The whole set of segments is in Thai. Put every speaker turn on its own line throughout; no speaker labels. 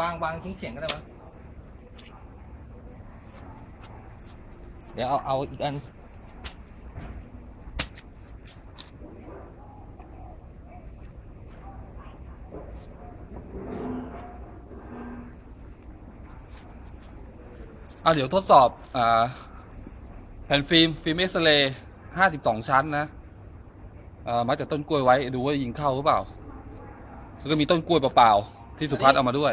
วางวางทิ้งเสียงก็ได้มั้งเดี๋ยวเอาเอาอีกอัน
อะเดี๋ยวทดสอบอแผ่นฟิล์ม ฟิล์มเอ็กซเรย์ห้าสิบสองชั้นนะ มาจากต้นกล้วยไว้ดูว่ายิงเข้าหรือเปล่า แล้วก็มีต้นกล้วยเปล่าๆที่สุพัฒน์เอามาด้วย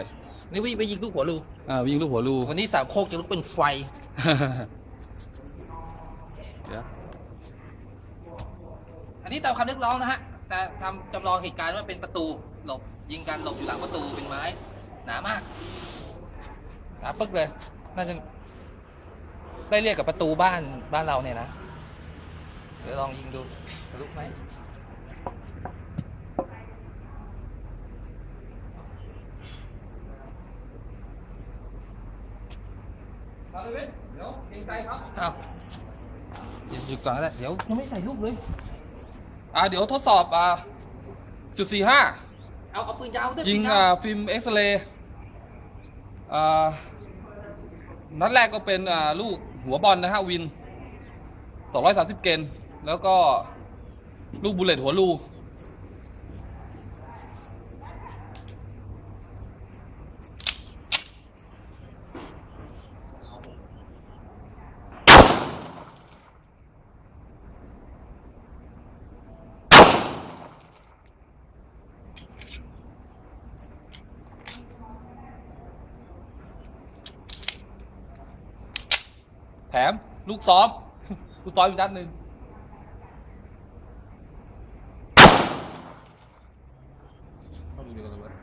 นี่วิไปยิงลูกหัวรู
อ่ายิงลูกหัวรู
วันนี้สามโคกจะลุกเป็นไฟ
เดี๋ยว
อันนี้ตามคำเรียกร้องนะฮะ แต่ทำจำลองเหตุการณ์ว่าเป็นประตูหลบยิงกันหลบอยู่หลังประตูเป็นไม้ หนามากหนาปึ๊กเลย น่าจะได้เรียกกับประตูบ้านบ้านเราเนี่ยนะ เดี๋ยวลองยิงดูทะลุไหม เลยเว้ยเดี๋ยวเกรงใจครับอ้าวหยุดก่อนก็ได้เดี๋ยวยังไม่ใส่ลูกเลย
อ่าเดี๋ยวทดสอบอ่าจุดสี่ห้า
เอาเอาปืนยาวด้วย
ยิง
ปืน
อ่ายา
ว
ฟิล์มเอ็กซเรย์อ่านัดแรกก็เป็นอ่าลูกหัวบอลนะฮะวิน 230 เกนแล้วก็ลูกบุลเลตหัวรู แถมลูกซ้อม ลูกซ้อมอีกนัดหนึ่งเข้าดูเดียวกันเลยเว้ย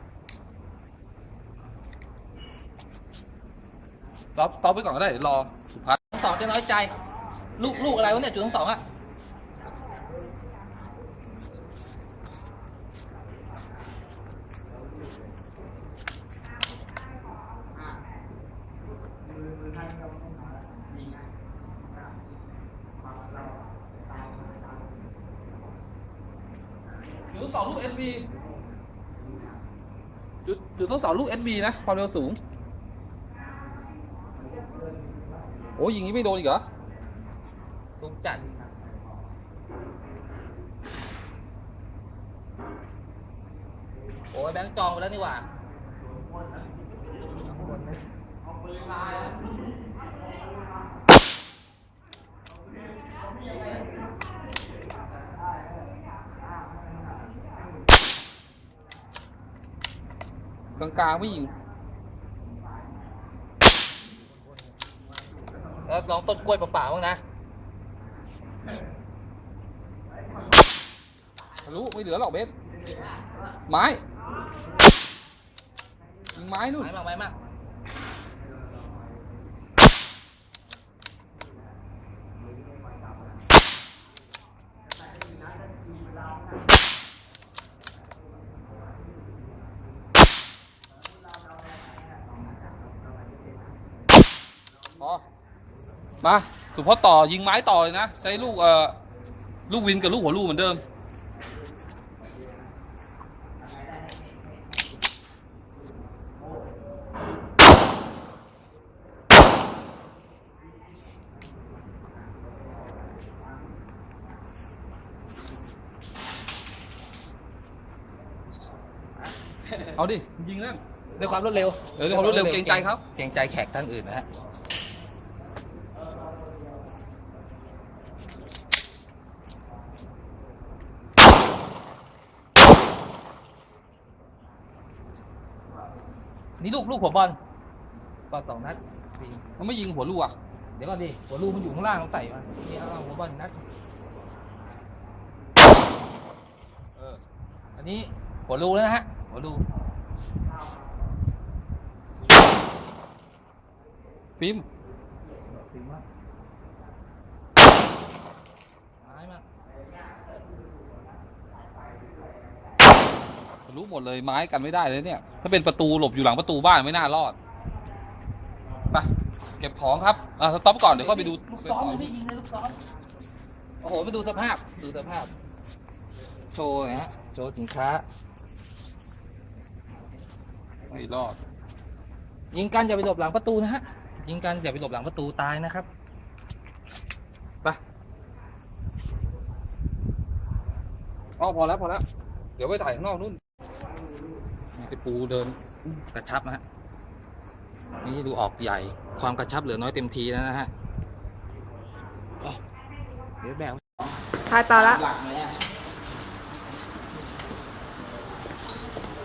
ต๊อปต๊อปไปก่อนก็ได้เดี๋ยวรอสุพัฒน์
ทั้งสองจะน้อยใจ ลูกลูกอะไรวะเนี่ยจุดทั้งสองอะจุดทั้งสองลูก SB
จุดจุดต้อง เสาลูก SB นะ ความเร็วสูง โอ้ยิงนี้ไม่โดนอีกเหรอ
สูงจัดโอ้ยแบงค์จองไปแล้วนี่หว่า
กลางๆไม่ยิง
แล้วลองต้นกล้วยเปล่าๆบ้างนะ
ทะลุไม่เหลือหรอกเบสไม้ยิงไม้นู่น
ไม้มากไม้มาก
พอมาสุพจน์ต่อยิงไม้ต่อเลยนะ ใช้ลูกเอ่อลูกวินกับลูกหัวลูกเหมือนเดิม เอาดิ ยิงนั่น
ด้วยความรวดเร็ว
เออด้วยความรวดเร็วเกรงใจครับ
เกรงใจแขกท่านอื่นนะฮะ นี่ลูกลูกหัวบอลก็สองนัดยิง
เขาไม่ยิงหัวลูกอะ
เดี๋ยวก่อนดิหัวลูกมันอยู่ข้างล่างต้องใส่มานี่เอาหัวบอลอีกนัด
เออ
อันนี้หัวลูกแล้วนะฮะหัวรู
ฟิล์ม
ฟิล์มากไม้มาก
รู้หมดเลยไม้กันไม่ได้เลยเนี่ย ถ้าเป็นประตูหลบอยู่หลังประตูบ้านไม่น่ารอดไปเก็บของครับอ่าสต็อปก่อนเดี๋ยวเข้าไปดู
ลูกซ้อมยังไม่ยิงเลยลูกซ้อมโอ้โหมาดูสภาพดูสภาพ โชว์นะฮะโชว์สินค้า
ไม่รอด
ยิงกันอย่าไปหลบหลังประตูนะฮะยิงกันอย่าไปหลบหลังประตูตายนะครับ
ไปอ๋อพอแล้วพอแล้วเดี๋ยวไปถ่ายข้างนอกนู่น ไอ้ปูเดิน
กระชับนะฮะนี่ดูออกใหญ่ความกระชับเหลือน้อยเต็มทีแล้วนะฮะอ๋อเดี๋ยวแบก
ถ่ายต่อละ
หลักเลยอะ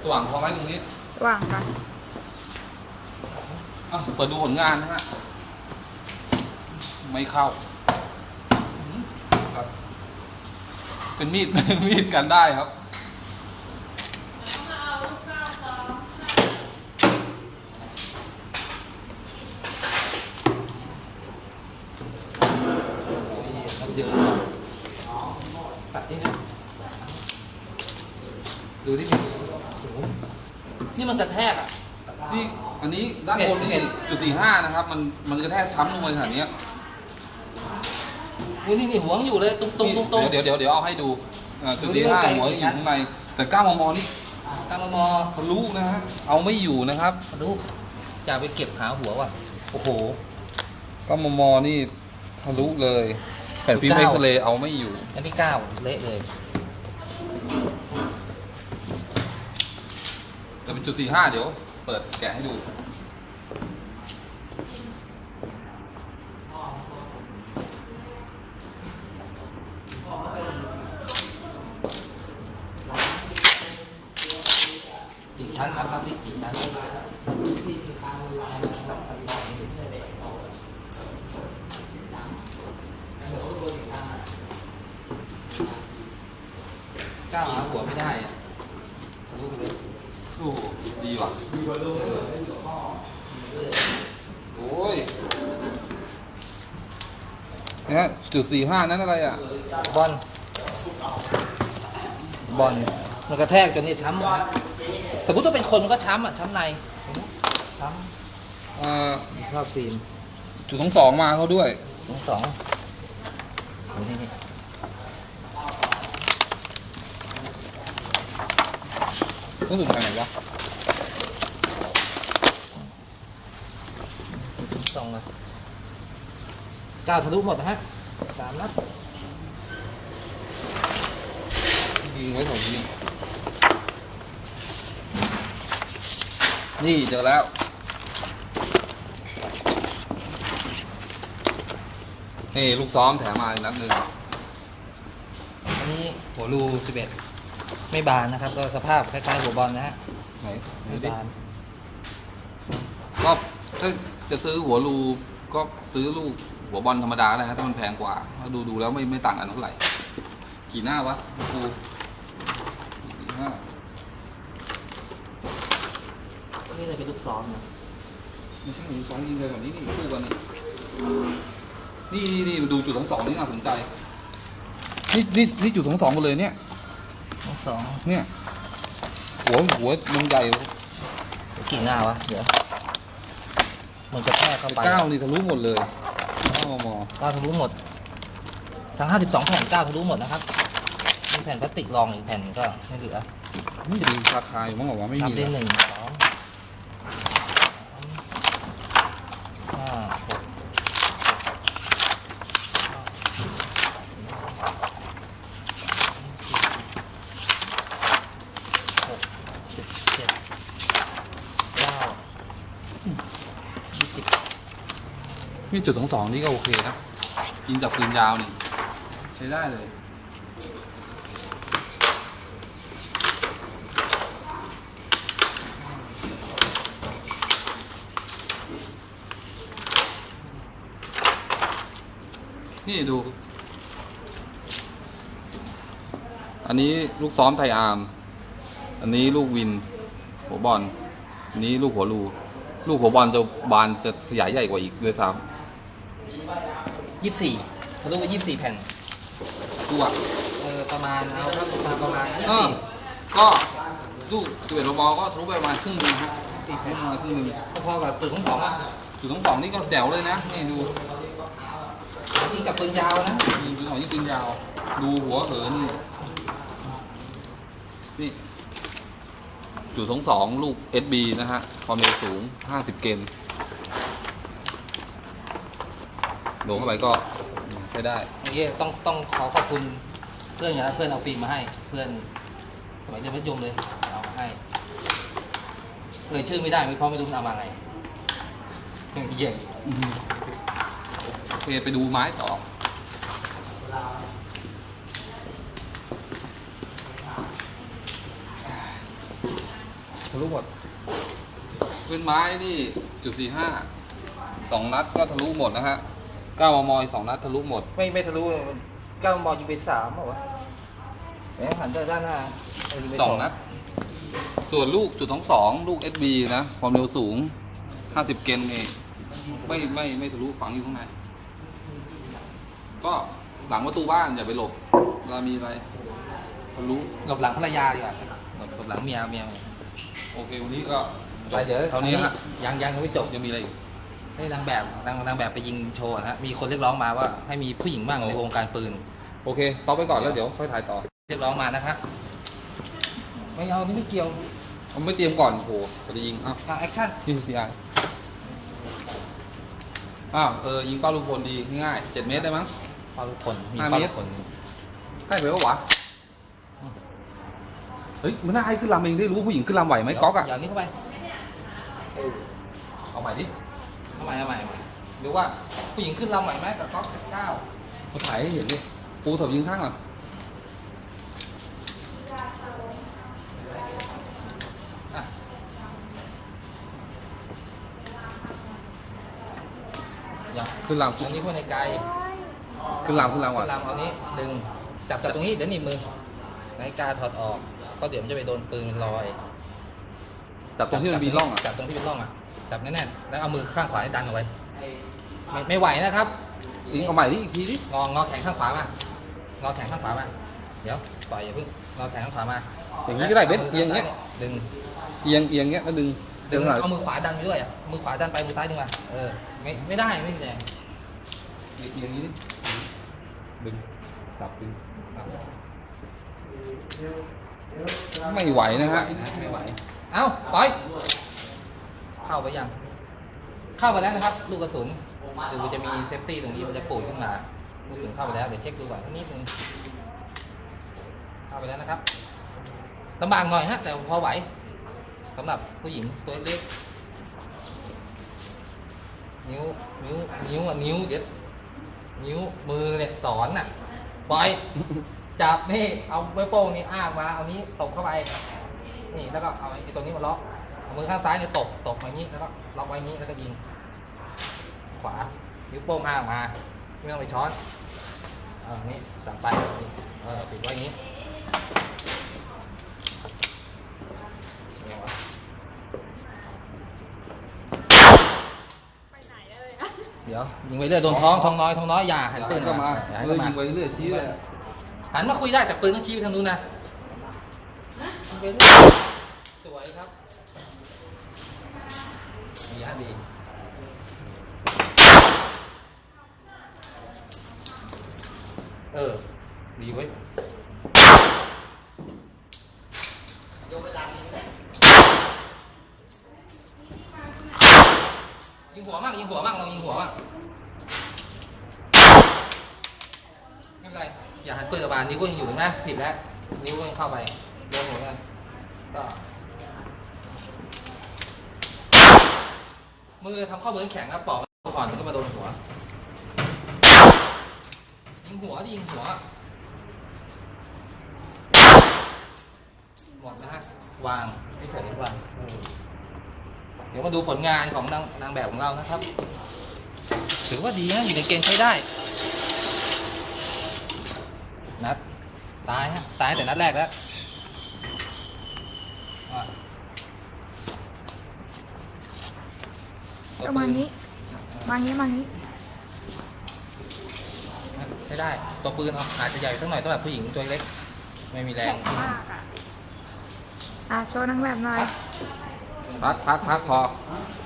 สว่างพอไหมตรงนี้
ว่างกัน
อะเปิดดูผลงานนะฮะไม่เข้าครับเป็นมีด เป็นมีดกันได้ครับ
เยอะตัดนี่นะดูที่ผิวนี่มันกระแทกอะ
นี่อันนี้ด้านบน
เห็
นี่
น
จุดสี่ห้านะครับ มันมันกระแทกช้ำลงไปขนาดเนี้ย
นี่นี่นี่หัวยังอยู่เลยตุ้งตุ้งตุ้งตุ้ง
เดี๋ยวเดี๋ยวเดี๋ยวเอาให้ดูอ่าจุด
ดูดิ
สี่ห้า
ว่าไกล
หัวอ
กี่
ยู่
ชั้น
ข้างในแต่ก้ามมนี่
ตามมามอ
ทะลุนะฮะเอาไม่อยู่นะครับ
มาดูจะไปเก็บหาหัวว่ะ โอ้โห
ก้ามมนี่ทะลุเลย แผ่นฟิล์ม
เก้า
เอ็กซเรย์เอาไม่อยู่
อันที่เก้าเละเลย
จะเป็นจุดสี่ห้าเดี๋ยว เปิดแกะให้ดู
กี่ชั้นนับนับดิกี่ชั้นเก้าหาหัวไม่ได้อะทะลุไปเลย
โอ้โหดีว่ะโอ้ยเนี่ยจุดสี่ห้านั้นอะไรอะ
บอล บอล มันกระแทกจนนี่ช้ำหมดนะสมมติว่าเป็นคนมันก็ช้ำอะ ช้ำใน ช้
เอ่อำ
ชอบฟิล์ม
จุดสองสองมาเขาด้วย
ทั้งสองโอ้นี่นี่
รู้สึกทางไหนวะ
ทั้งสองเลยเก้าทะลุหมดนะฮะสามนัด
ยิงไว้แถวนี้นี่เจอแล้วนี่ลูกซ้อมแถมมาอีกนัดหนึ่ง
อันนี้หัวรูสิบเอ็ด ไม่บานนะครับ ก็สภาพคล้ายๆหัวบอลนะฮะ
ไหนดู
ไม่
ดิ
บาน
ก็ถ้าจะซื้อหัวรูก็ซื้อลูกหัวบอลธรรมดาก็ได้ฮะถ้ามันแพงกว่าดูดูแล้วไม่ไม่ต่างกันเท่าไหร่ กี่หน้าวะกูสี่ห้า
นี่เลยเป็นลูกซ้อมนะ
ไม่ใช่สองยิงเลยแบบนี้นี่คู่กันนี่นี่นี่นี่ดูจุดสองสองนี่น่าสนใจ นี่นี่นี่จุดสองสองหมดเลยเนี่ย
ลูก สอง
เนี่ย หัวหัวมันใหญ่
กี่หน้าวะ เดี๋ยว มันกระแทกเข้าไป
เก้านี่ทะลุหมดเลยเก้ามม
เก้าทะลุหมด ทั้ง52แผ่นเก้าทะลุหมดนะครับ มีแผ่นพลาสติกรองอีกแผ่นก็ไม่เหลือ
นี่มีราคาอยู่มั้งเหรอวะไม่
นับ
มี
ได้
เลย
หนึ่งสองห้าหกหกสิบเจ็ดเก้ายี่สิบ
นี่จุดสองสองนี่ก็โอเคนะยิงจากปืนยาวนี่ใช้ได้เลยนี่ดู อันนี้ลูกซ้อมไทยอาร์ม อันนี้ลูกวิน หัวบอล อันนี้ลูกหัวรู ลูกหัวบอลจะบานจะขยายใหญ่กว่าอีกด้วยซ้
ยี่สิบสี่ทะลุไปยี่สิบสี่แผ่นำ
ดูอะ
เออประมาณเอาครับประมาณประมาณยี่
เอ
สิบ
อ
สี่
ก็ลูกสิบเอ็ดบอลก็ทะลุไปประมาณครึ่งหนึงฮะ
สี่
ทะ
แผ่
ลุ
น
มาครึ่งหนึง
พอๆกับจุดของสองอะ
จุดทั้งสองนี่ก็แจ๋วเลยนะนี่ดู
จริงกับปืนยาวนะ
ยิงจุดสองยิงปืนยาว ดูหัวเหินนี่จุดสองสองลูก SB นะฮะความเร็วสูง 50 เกน โดนเข้าไปก็ใช้ได้
เมื่อกี้ต้องต้องขอขอบคุณเพื่อนอย่างนะเพื่อนเอาฟิล์มมาให้ เพื่อนสมัยเรียนมัธยมเลยเอามาให้เอ่ยชื่อไม่ได้เพราะไม่รู้เอามาไงเย่
โอเคไปดูไม้ต่อทะลุหมดเป็นไม้นี่จุดสี่ห้าสองนัดก็ทะลุหมดนะฮะ เก้ามมอีกสองนัดทะลุหมด
ไม่ไม่ทะลุเก้ามอยิงไปสามเหรอวะเอ๊ะหันไปด้านหน้าเยิไป
สองนัด ส่วนลูกจุดสองสองลูก SB นะ ความเร็วสูง 50 เกนเองไม่ไม่ไม่ทะลุฝังอยู่ข้างใน ก็หลังประตูบ้านอย่าไปหลบเวลามีอะไรทะลุ
หลบหลังภรรยาดีกว่าหลบหลบหลังเมียเมีย
โอเค วันนี้ก็จ
ไป
บ
เดี๋ยว
เท่านี้ฮะ
ยังยังยังไม่จบ
ยังมีอะไรอีก
นี่นางแบบนางนางแบบไปยิงโชว์นะฮะมีคนเรียกร้องมาว่าให้มีผู้หญิงบ้างในวงการปืน
โอเคต่อไปก่อนแล้วเดี๋ยวค่อยถ่ายต่อ
เรียกร้องมานะครับไม่เอานี่ไม่เกี่ยว
ผมไม่เตรียมก่อนโอ้โหจะยิงอ้าว
อะแอคชั่น
นี่ซีไออ้าวเออยิงเป้าลูกพลดีง่ายๆเจ็ดเมตรได้มั้ง
เป้าลูกคนมี
ห้า
เป้า
เม
ลู
ตร
กคน
ใกล้ไปปะวะเฮ้ยมันน่าให้ขึ้นลำเองได้รู้ผู้หญิงขึ้นลำไหวไหมก๊อกอะ
อย่างนี้เข้าไป
เอาใหม่ดิ
เอาใหม่เอาใหม่เอาใหม่ดูว่าผู้หญิงขึ้นลำไหวไหมกับก๊อกเก้า
เขาถ่ายให้เห็นดิปูเถบยิงข้างก่อน
อะอย่าง
ขึ้นลำ
อันนี้พูดในไกล
ขึ้นลำขึ้นลำก่อน
ลำเอานี้ดึงจับจับตรงนี้เดี๋ยวหนีบมือนาฬิกาถอดออกเพราะเดี๋ยวมันจะไปโดนปืนมันลอย
จับตรงที่มันมีร่องอะ
จับตรงที่เป็นร่องอะ จับแน่นๆแล้วเอามือข้างขวาให้ดันเอาไว้ไม่ไม่ไหวนะครับ
ยิงเอาใหม่ดิอีกทีดิ
งองอแขนข้างขวามางอแขนข้างขวามาเดี๋ยวปล่อยอย่าเพิ่งงอแขนข้างขวามา
อย่างนี้ก็ได้เบสเอียง
เงี้
เงี้ย
ดึง
เอียงเอียงเงี้ยแล้วดึง
ดึง
หน่อย
เอามือขวาดันไปด้วยอะมือขวาดันไปมือซ้ายดึงมาเออไม่ไม่ได้ไม่มีแรง
เอียงนี้ดิดึงจับดึง
ครับ
ไม่ไหวนะฮะ
ไม่ไหว เอ้าปล่อย เข้าไปยัง เข้าไปแล้วนะครับ ลูกกระสุนเดี๋ยวจะมีเซฟตี้ตรงนี้มันจะปูดขึ้นมา ลูกกระสุนเข้าไปแล้วเดี๋ยวเช็คดูก่อนนิดนึงเข้าไปแล้วนะครับลำบากหน่อยฮะ แต่พอไหวสำหรับผู้หญิงตัวเล็กนิ้วนิ้วนิ้วอะนิ้วเดี๋ยวนิ้วมือเนี่ยสอนน่ะปล่อยจับนี่เอาไว้โป้งนี่อ้ากมาเอานี้ตบเข้าไป นี่แล้วก็เอาไอ้ตรงนี้มาล็อก มือข้างซ้ายเนี่ยตบตบไปนี้แล้วก็ล็อกไว้นี้แล้วก็ยิง ขวานิ้วโป้งอ้างมาไม่ต้องไปช้อนเออนี่ตัดไปนี่เออปิดไว้อย่างนี้ไงวะ
ไปไหนเลยอะ
เดี๋ยวยิงไปเรื่อยโดนท้องท้องน้อยท้องน้อยอย่าหันปืน
ก็มา
อย่าให้
เลย
เข้า
ยิงไป
มา
เรื่อยชี้ไป
หันมาคุยได้แต่ปืนต้องชี้ไปทางนู้นนะยิงไปเรื่อยสวยครับระ ยะดีเออ ดีเว้ยยกเวลานี้นะยิงหัวมั่งยิงหัวมั่งลองยิงหัวมั่งไม่เป็นไร อย่าหันปืนออกมานิ้วก็ยังอยู่นะ ผิดแล้ว นิ้วก็ยังเข้าไปโดนหัวกันก็ มือทำข้อมือแข็งครับปอกอ่อนมันก็มาโดนหัว ยิงหัวดิยิงหัว หมดนะฮะ วางไม่เฉยวางเออเดี๋ยวมาดูผลงานของนางนางแบบของเรานะครับ ถือว่าดีนะอยู่ในเกณฑ์ใช้ได้ นัดตายฮะ ตายแต่นัดแรกแล้ว อะ
ประมาณนี้ มางี้มางี้
ใช้ได้ ตัวปืนเอาอาจจะใหญ่สักหน่อยสำหรับผู้หญิงตัวเล็ก ไม่มีแรง
แข็งมากอะอะโชว์นางแบบหน่อย
พัก
พักพักพักพอ
พ